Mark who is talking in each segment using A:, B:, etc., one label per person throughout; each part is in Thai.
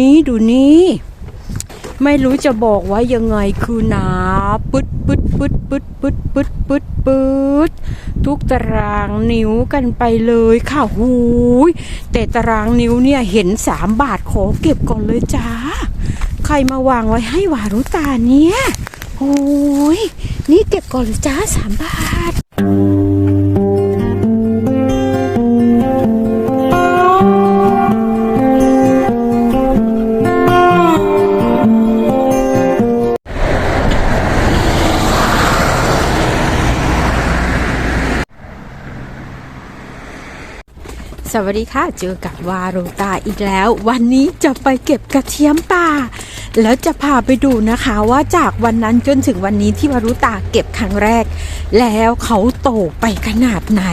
A: นี้ดูนี้ ไม่รู้จะบอกว่ายังไงคือหนาปึ๊ดปึ๊ดปึ๊ดปึ๊ดปึ๊ดปึ๊ดปึ๊ดปึ๊ดทุกตารางนิ้วกันไปเลยค่ะหูยแต่ตารางนิ้วเนี่ยเห็นสามบาทขอเก็บก่อนเลยจ้า ใครมาวางไว้ให้วารุตาเนี่ยโอ้ยนี่เก็บก่อนเลยจ้าสามบาท สวัสดีค่ะ เจอกับวาโรตาอีกแล้ว วันนี้จะไปเก็บกระเทียมป่า แล้วจะพาไปดูนะคะว่าจากวันนั้นจนถึงวันนี้ที่วารุตาเก็บครั้งแรก แล้วเขาโตไปขนาดไหน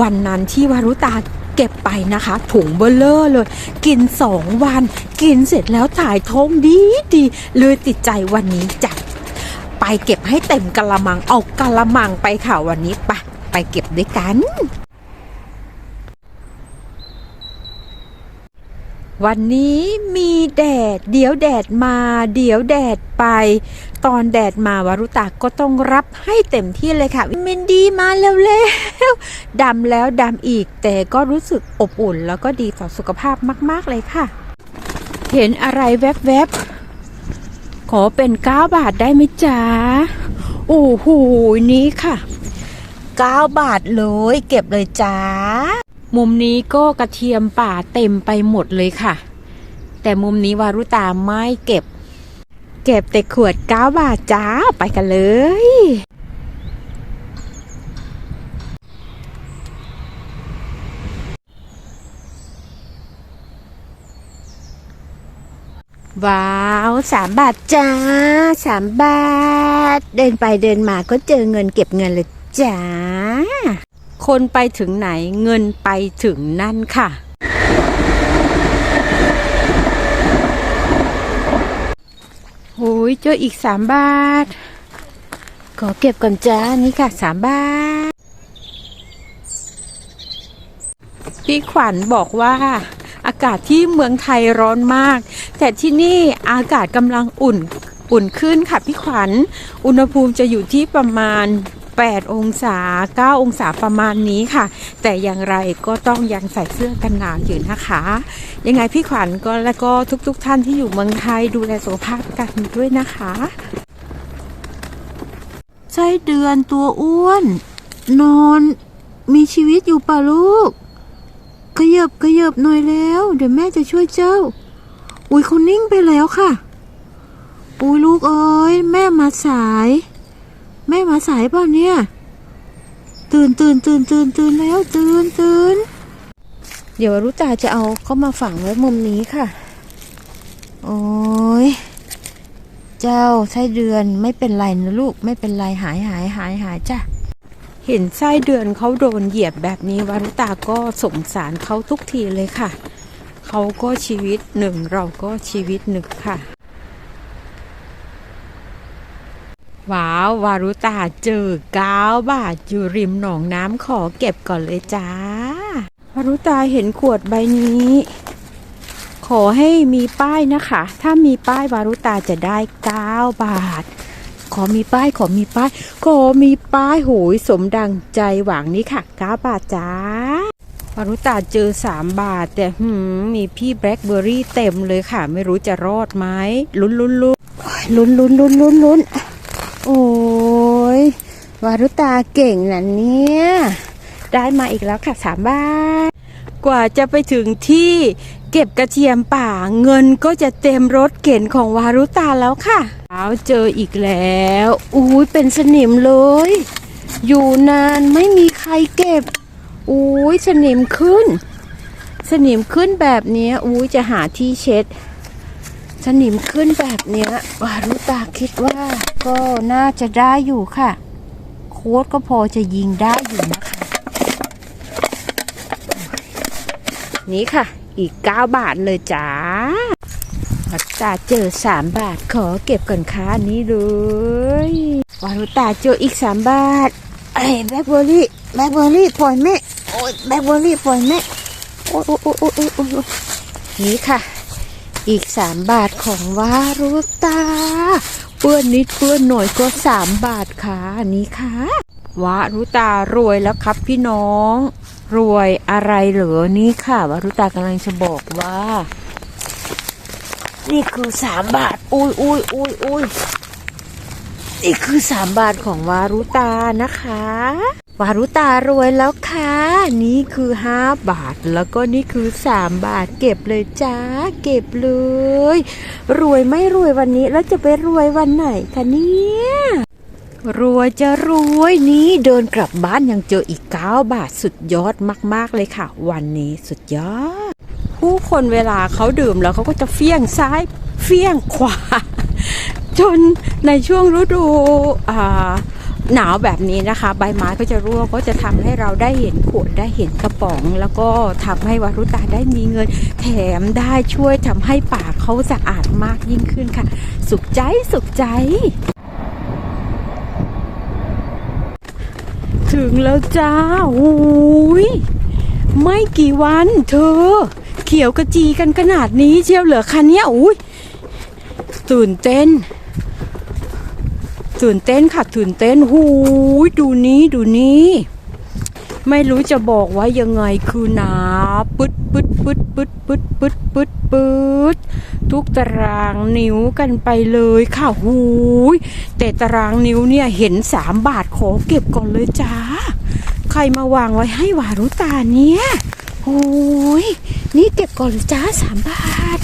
A: วันนั้นที่วารุตาเก็บไปนะคะ ถุงเบลเลอร์เลย กินสองวัน กินเสร็จแล้วถ่ายท้องดีดีเลยติดใจวันนี้จัดไปเก็บให้เต็มกะละมังเอากะละมังไปค่ะวันนี้ไปไปเก็บด้วยกัน วันนี้มีแดด เดี๋ยวแดดมา เดี๋ยวแดดไป ตอนแดดมาวารุตาก็ต้องรับให้เต็มที่เลยค่ะวิตามินดีมาเร็วๆดำแล้วดำอีกแต่ก็รู้สึกอบอุ่น แล้วก็ดีต่อสุขภาพมากๆเลยค่ะ เห็นอะไรแวบๆ ขอเป็น 9 บาทได้ไหมจ๊ะโอ้โหนี้ค่ะ 9 บาทเลยเก็บเลยจ้า มุมนี้ก็กระเทียมป่าเต็มไปหมดเลยค่ะ แต่มุมนี้วารุตาไม่เก็บ เก็บแต่ขวด9บาทจ้าไปกันเลย ว้าวสามบาทจ้าสามบาท เดินไปเดินมาก็เจอเงินเก็บเงินเลยจ้า คนไปถึงไหนเงินไปถึงนั่นค่ะ โอ้ยเจออีกสามบาท ขอเก็บก่อนจ้านี่ค่ะสามบาท พี่ขวัญบอกว่าอากาศที่เมืองไทยร้อนมาก แต่ที่นี่อากาศกำลังอุ่น อุ่นขึ้นค่ะพี่ขวัญ อุณหภูมิจะอยู่ที่ประมาณ 8 องศา 9 องศาประมาณนี้ค่ะ แต่อย่างไรก็ต้องยังใส่เสื้อกันหนาวอยู่นะคะ ยังไงพี่ขวัญก็และก็ทุกๆทท่านที่อยู่เมืองไทยดูแลสุขภาพกันด้วยนะคะไส้เดือนตัวอ้วน นอนมีชีวิตอยู่ป่ะลูกขยับขยับหน่อยแล้ว เดี๋ยวแม่จะช่วยเจ้า อุ้ยเขานิ่งไปแล้วค่ะ อุ้ยลูกเอ้ยแม่มาสาย แม่มาสายเปล่าเนี่ย ตื่นตื่นตื่นตื่นตื่นแล้วตื่นตื่นเดี๋ยวรู้ตาจะเอาเขามาฝังไว้มุมนี้ค่ะ โอ้ยเจ้าไส้เดือนไม่เป็นไรนะลูกไม่เป็นไรหายหายหายหายจ้ะเห็นไส้เดือนเขาโดนเหยียบแบบนี้วารุตาก็สงสารเขาทุกทีเลยค่ะ เขาก็ชีวิตหนึ่งเราก็ชีวิตหนึ่งค่ะ ว้าววารุตาเจอเก้าบาทอยู่ริมหนองน้ำขอเก็บก่อนเลยจ้าวารุตาเห็นขวดใบนี้ ขอให้มีป้ายนะคะ ถ้ามีป้ายวารุตาจะได้เก้าบาท ขอมีป้ายขอมีป้าย ขอมีป้ายโหยสมดังใจหวังนี้ค่ะเก้าบาทจ้าวารุตาเจอสามบาท แต่หืมมีพี่แบล็คเบอร์รี่เต็มเลยค่ะ ไม่รู้จะรอดไหมลุ้นลุ้นลุ้นลุ้นลุ้นลุ้นลุ้นลุ้นโอ้ย วารุตาเก่งนะเนี่ยได้มาอีกแล้วค่ะสามบาทกว่าจะไปถึงที่เก็บกระเทียมป่าเงินก็จะเต็มรถเข็นของวารุตาแล้วค่ะเอาเจออีกแล้วอุ้ยเป็นสนิมเลย อยู่นานไม่มีใครเก็บอุ้ยสนิมขึ้น สนิมขึ้นแบบนี้อุ้ยจะหาที่เช็ด สนิมขึ้นแบบนี้วารุตาคิดว่าก็น่าจะได้อยู่ค่ะ ค้ดก็พอจะยิงได้อยู่นะคะ นี่ค่ะ อีก 9 บาทเลยจ้าวัดตาเจอ 3 บาทขอเก็บก่อนค่ะนี่เลยวารุตาเจออีก 3 บาทไอ้แบล็คเบอร์รี่แบล็คเบอร์รี่ปล่อยแม่โอ้ยแบล็คเบอร์รี่ปล่อยแม่โอ้ยโอ้ยโอ้ยโอ้ยโอ้ยโอ้ยนี่ค่ะ อีกสามบาทของวารุตา เปื้อนนิดเปื้อนหน่อยก็สามบาทค่ะอันนี้ค่ะวารุตารวยแล้วครับพี่น้อง รวยอะไรเหรอนี่ค่ะวารุตากำลังจะบอกว่า นี่คือสามบาท อุ้ยอุ้ยอุ้ยอุ้ยนี่คือสามบาทของวารุตานะคะ วารุตารวยแล้วค่ะ นี่คือห้าบาทแล้วก็นี่คือสามบาท เก็บเลยจ้า เก็บเลย รวยไม่รวยวันนี้แล้วจะไปรวยวันไหนคะเนี่ย รวยจะรวยนี้เดินกลับบ้านยังเจออีก 9 บาทสุดยอดมาก ๆ เลยค่ะ วันนี้สุดยอด ผู้คนเวลาเขาดื่มแล้วเขาก็จะเฟี้ยงซ้ายเฟี้ยงขวา จนในช่วงฤดูอ่า หนาวแบบนี้นะคะ ใบไม้ก็จะร่วงก็จะทำให้เราได้เห็นขวดได้เห็นกระป๋อง แล้วก็ทำให้วารุตาได้มีเงิน แถมได้ช่วยทำให้ป่าเขาสะอาดมากยิ่งขึ้นค่ะ สุขใจสุขใจ ถึงแล้วจ้าโอ้ยไม่กี่วันเธอ เขียวกระจีกันขนาดนี้เชียวเหรอคะเนี่ยอุ้ยตื่นเต้น ตื่นเต้นค่ะตื่นเต้นหูยดูนี้ดูนี้ ไม่รู้จะบอกว่ายังไงคือหนาปึ๊ดปึ๊ดปึ๊ดปึ๊ดปึ๊ดปึ๊ดปึ๊ดปึ๊ดทุกตารางนิ้วกันไปเลยค่ะหูยแต่ตารางนิ้วเนี่ยเห็นสามบาทขอเก็บก่อนเลยจ้าใครมาวางไว้ให้วารุตาเนี่ยโอ้ยนี่เก็บก่อนเลยจ้าสามบาท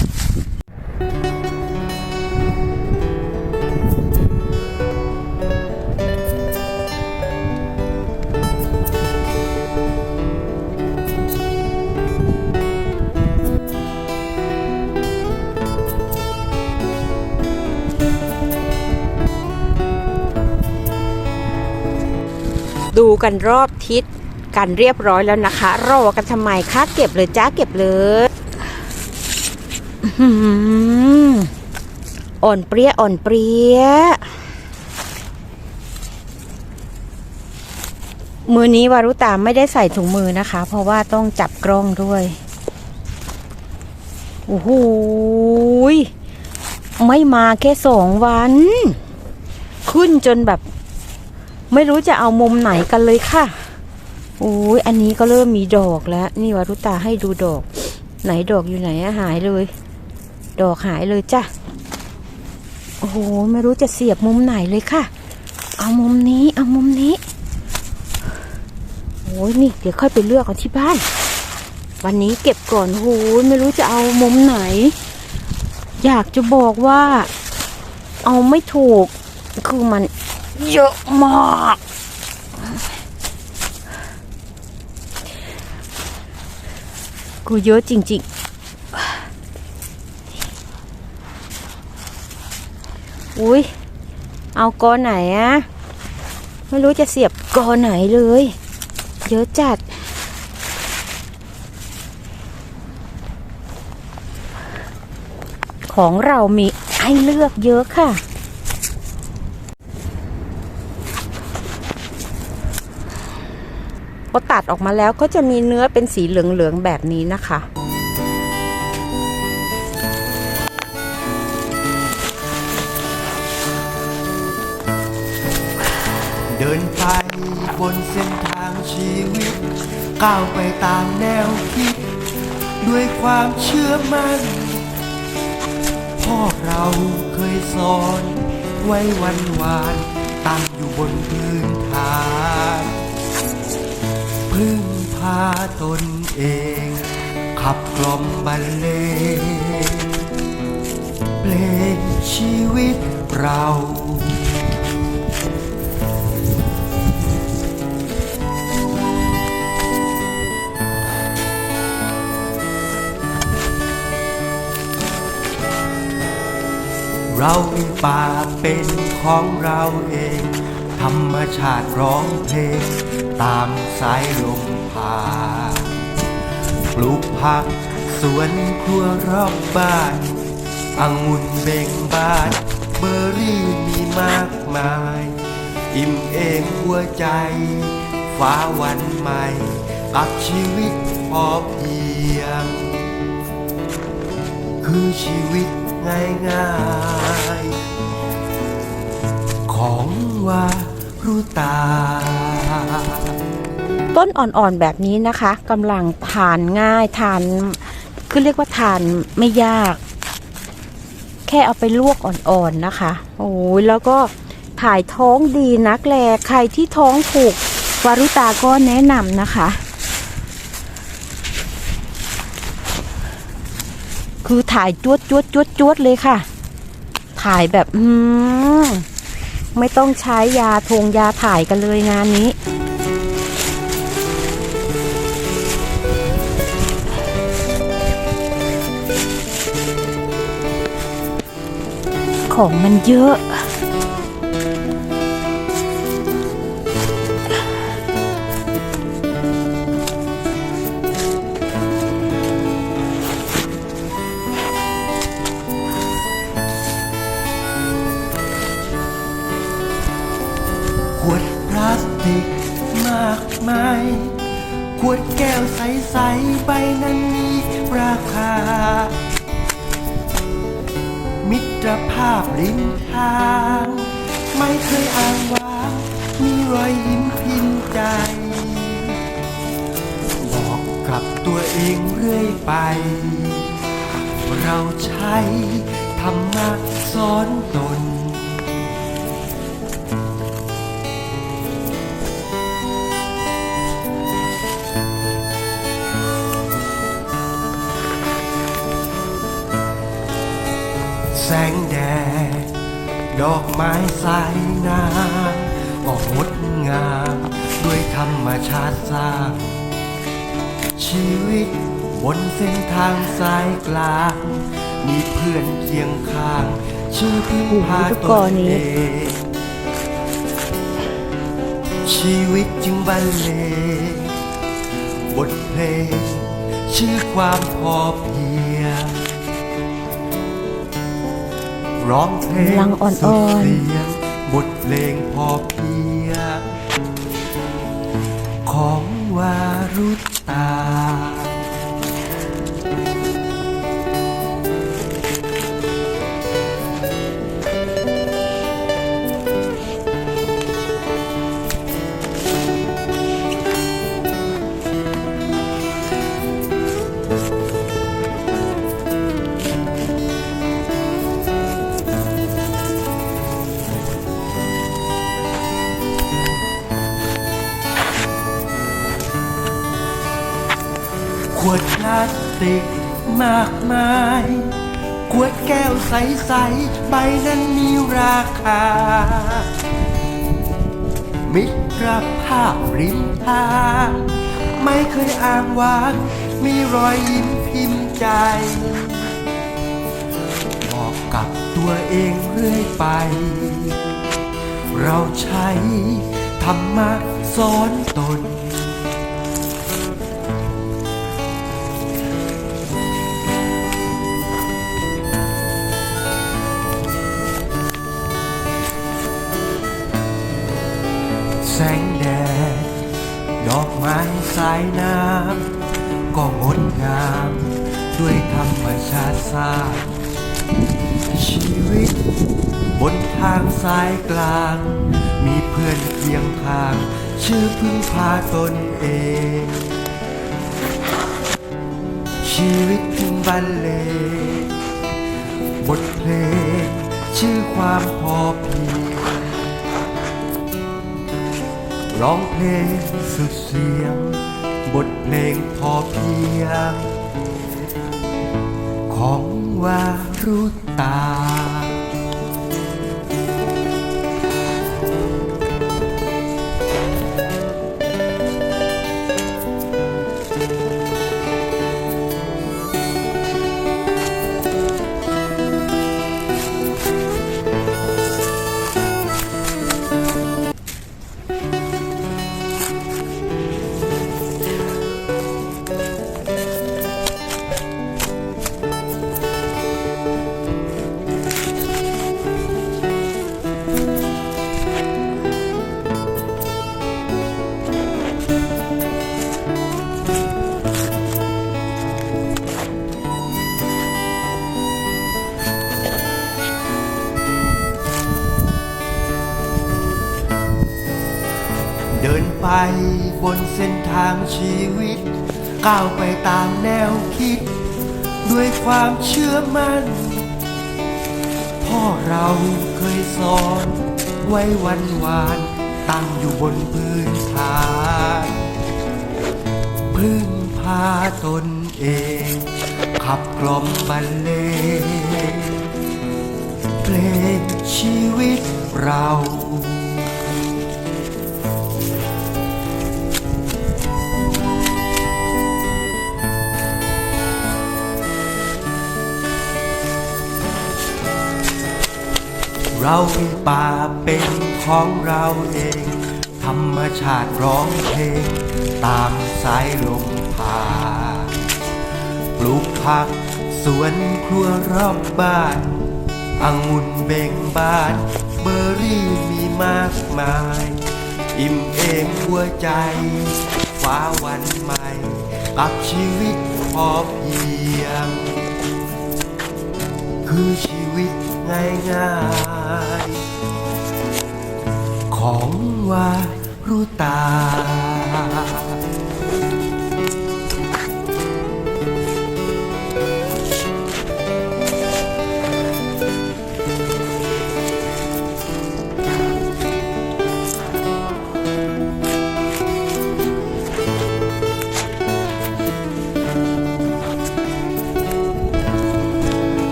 A: ดูกันรอบทิศกันเรียบร้อยแล้วนะคะ รอกันทำไมคะเก็บเลยจ้าเก็บเลยอ่อนเปรี้ยอ่อนเปรี้ยมือนี้วารุตาไม่ได้ใส่ถุงมือนะคะ เพราะว่าต้องจับกล้องด้วยโอ้โหยไม่มาแค่สองวัน ขึ้นจนแบบ ไม่รู้จะเอามุมไหนกันเลยค่ะโอ้ยอันนี้ก็เริ่มมีดอกแล้ว นี่วารุตาให้ดูดอก ไหนดอกอยู่ไหนหายเลย ดอกหายเลยจ้ะโอ้โหไม่รู้จะเสียบมุมไหนเลยค่ะ เอามุมนี้ เอามุมนี้โอ้ยนี่เดี๋ยวค่อยไปเลือกเอาที่บ้าน วันนี้เก็บก่อนโอ้โหไม่รู้จะเอามุมไหน อยากจะบอกว่า เอาไม่ถูกคือมัน เยอะมาก กูเยอะจริง ๆ อุ้ยเอากอไหนอะไม่รู้จะเสียบกอไหนเลย เยอะจัดของเรามีให้เลือกเยอะค่ะ พอตัดออกมาแล้วก็จะมีเนื้อเป็นสีเหลืองๆแบบนี้นะคะ
B: เดินไปบนเส้นทางชีวิต ก้าวไปตามแนวคิด ด้วยความเชื่อมั่นพ่อเราเคยสอน ไว้วันวานตั้งอยู่บนพื้นฐาน ตนเอง ขับกล่อมบรรเลงเพลงชีวิตเราเรามีป่าเป็นของเราเอง ธรรมชาติร้องเพลง ตามสายลมา ปลูกผักสวนครัวรอบบ้านองุ่นเบ่งบาน เบอร์รี่มีมากมาย อิ่มเองหัวใจ ฟ้าวันใหม่ กับชีวิตพอเพียงคคือชีวิตง่ายๆ ของวารุตา
A: ต้นอ่อนๆแบบนี้นะคะกำลังทานง่ายทานคือเรียกว่าทานไม่ยาก แค่เอาไปลวกอ่อนๆนะคะ โอ้ยแล้วก็ถ่ายท้องดีนักแลใครที่ท้องผูกวารุตาก็แนะนำนะคะ คือถ่ายจวดจวดจวดจวดเลยค่ะ ถ่ายแบบอืมไม่ต้องใช้ยาทงยาถ่ายกันเลยงานนี้ ของมันเยอะ
B: กับตัวเองเรื่อยไป เราใช้ธรรมะสอนตน แสงแดด ดอกไม้สายน้ำก็งดงาม ด้วยธรรมชาติสร้าง ชีวิต บนเส้นทางสายกลาง มีเพื่อนเคียงข้าง ชื่อพึ่งพาตนเองชีวิตจึงบรรเลงบทเพลง ชื่อความพอเพียงร้องเพลง
A: ลังอ่อนๆ
B: สุดเสียงบทเพลงพอเพียงของ ว ขวดพลาสติกมากมาย ขวดแก้วใส ๆ ใบนั้นมีราคา มิตรภาพริมทางไม่เคยอ้างว้างมีรอยยิ้มพิมพ์ใจบอกกับตัวเองเรื่อยไป เราใช้ธรรมะสอนตนายน้ำก็งดงาม ด้วยธรรมชาติสร้างชีวิต บนทางสายกลาง มีเพื่อนเคียงข้าง ชื่อพึ่งพาตนเอง ชีวิตจึงบรรเลงบทเพลง ชื่อความพอเพียงร้องเพลงสุดเสียง บทเพลงพอเพียง ของวารุตา ชีวิต ก้าวไปตามแนวคิด ด้วยความเชื่อมั่น พ่อเราเคยสอน ไว้วันวานตั้งอยู่บนพื้นฐานพึ่งพาตนเอง ขับกล่อมบรรเลงเพลงชีวิตเรา เรามีป่าเป็นของเราเอง ธรรมชาติร้องเพลง ตามสายลมผ่านปลูกผักสวนครัวรอบบ้านองุ่นเบ่งบาน เบอร์รี่มีมากมาย อิ่มเอมหัวใจ ฟ้าวันใหม่กับชีวิตพอเพียง คือชีวิตง่ายๆ ของวารุตา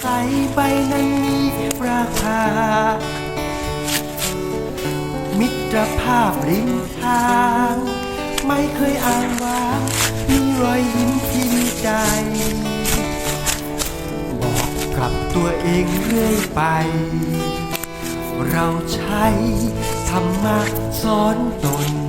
B: ใสใบนั้นมีราคา มิตรภาพริมทาง ไม่เคยอ่านว่ามีรอยยิ้มพิมพ์ใจ บอกกับตัวเองเรื่อยไป เราใช้ธรรมะสอนตน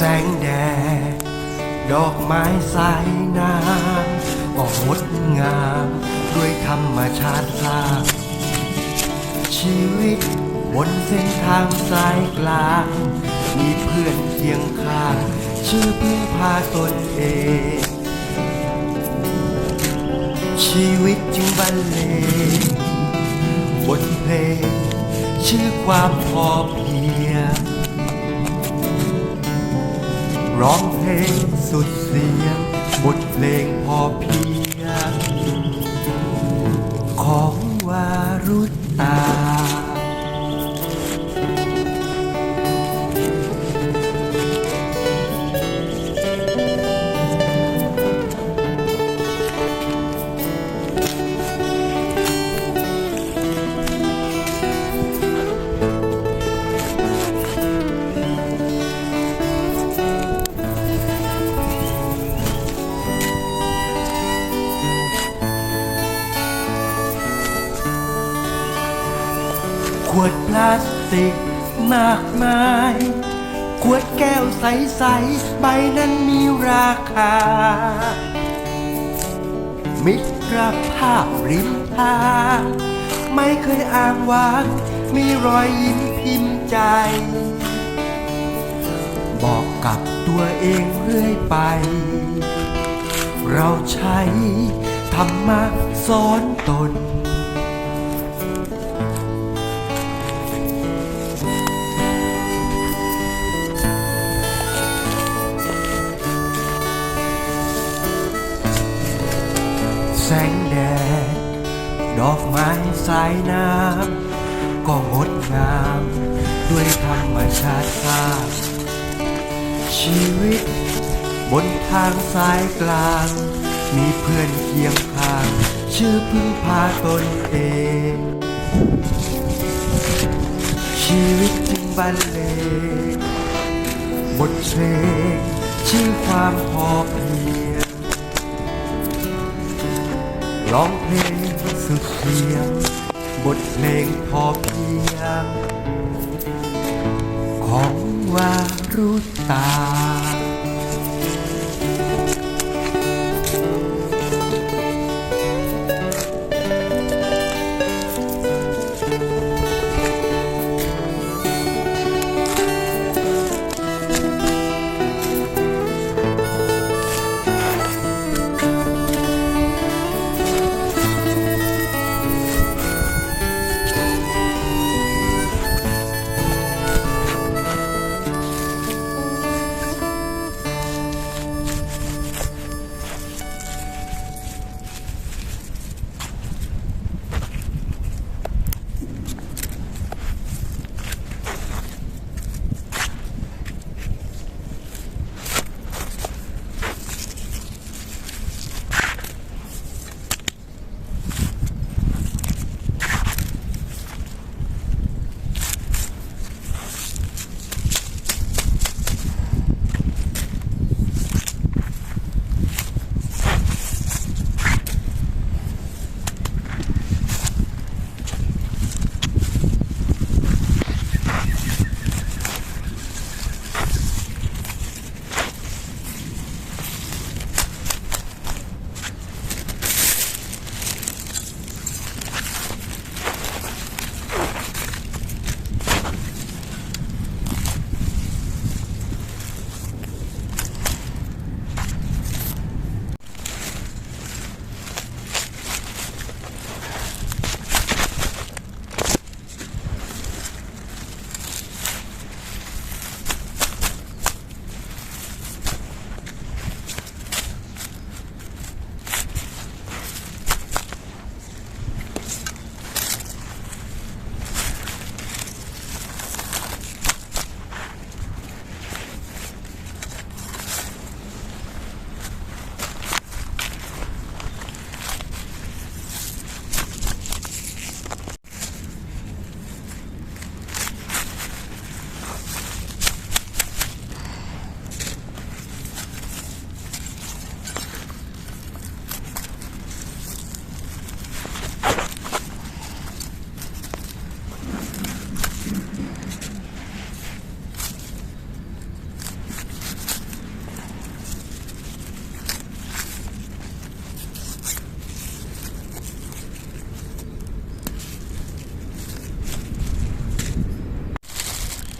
B: แสงแดด ดอกไม้สายน้ำก็งดงาม ด้วยธรรมชาติสร้างชีวิตบนเส้นทางสายกลาง มีเพื่อนเคียงข้าง ชื่อพึ่งพาตนเอง ชีวิตจึงบรรเลงบทเพลง ชื่อความพอเพียง ร้องเพลงสุดเสียงบทเพลงพอเพียงของวารุตา ใบนั้นมีราคา มิตรภาพริมทางไม่เคยอ้างว้าง มีรอยยิ้มพิมพ์ใจ บอกกับตัวเองเรื่อยไป เราใช้ธรรมะสอนตน สายน้ำก็งดงาม ด้วยธรรมชาติสร้างชีวิต บนทางสายกลาง มีเพื่อนเคียงข้าง ชื่อพึ่งพาตนเอง ชีวิตจึงบรรเลงบทเพลงชื่อความพอเพียง ร้องเพลงสุดเสียง บทเพลงพอเพียง ของวารุตา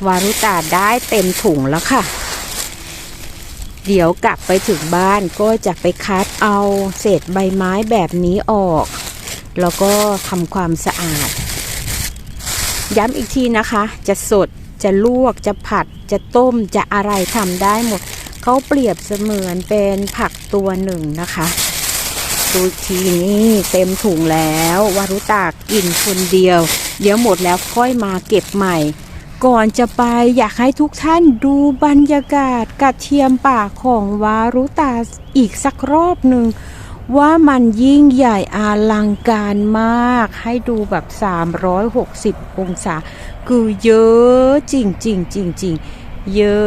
A: วารุตาได้เต็มถุงแล้วค่ะ เดี๋ยวกลับไปถึงบ้านก็จะไปคัดเอาเศษใบไม้แบบนี้ออก แล้วก็ทำความสะอาด ย้ำอีกทีนะคะ จะสดจะลวกจะผัดจะต้มจะอะไรทำได้หมด เขาเปรียบเสมือนเป็นผักตัวหนึ่งนะคะดูทีนี่เต็มถุงแล้ววารุตากินคนเดียว เดี๋ยวหมดแล้วค่อยมาเก็บใหม่ ก่อนจะไปอยากให้ทุกท่านดูบรรยากาศกระเทียมป่าของวารุตาอีกสักรอบหนึ่ง ว่ามันยิ่งใหญ่อลังการมาก ให้ดูแบบ 360 องศา คือเยอะจริงจริงจริงจริงๆเยอ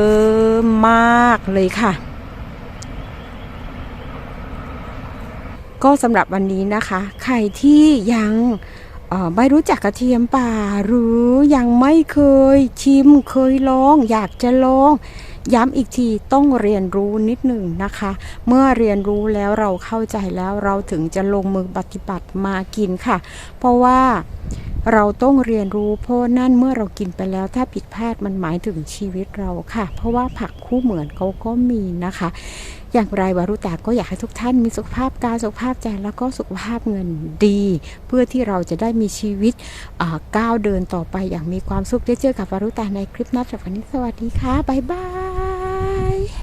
A: ะมากเลยค่ะ ก็สำหรับวันนี้นะคะ ใครที่ยัง ไม่รู้จักกระเทียมป่า หรือยังไม่เคยชิมเคยลอง อยากจะลอง ย้ำอีกทีต้องเรียนรู้นิดหนึ่งนะคะ เมื่อเรียนรู้แล้วเราเข้าใจแล้วเราถึงจะลงมือปฏิบัติมากินค่ะ เพราะว่า เราต้องเรียนรู้เพราะนั่นเมื่อเรากินไปแล้ว ถ้าผิดพลาดมันหมายถึงชีวิตเราค่ะ เพราะว่าผักคู่เหมือนเขาก็มีนะคะ อย่างไรวารุตาก็อยากให้ทุกท่านมีสุขภาพกายสุขภาพใจแล้วก็สุขภาพเงินดี เพื่อที่เราจะได้มีชีวิตก้าวเดินต่อไปอย่างมีความสุขได้เจอกับวารุตาในคลิปน้าจากวันนี้สวัสดีค่ะบ๊ายบาย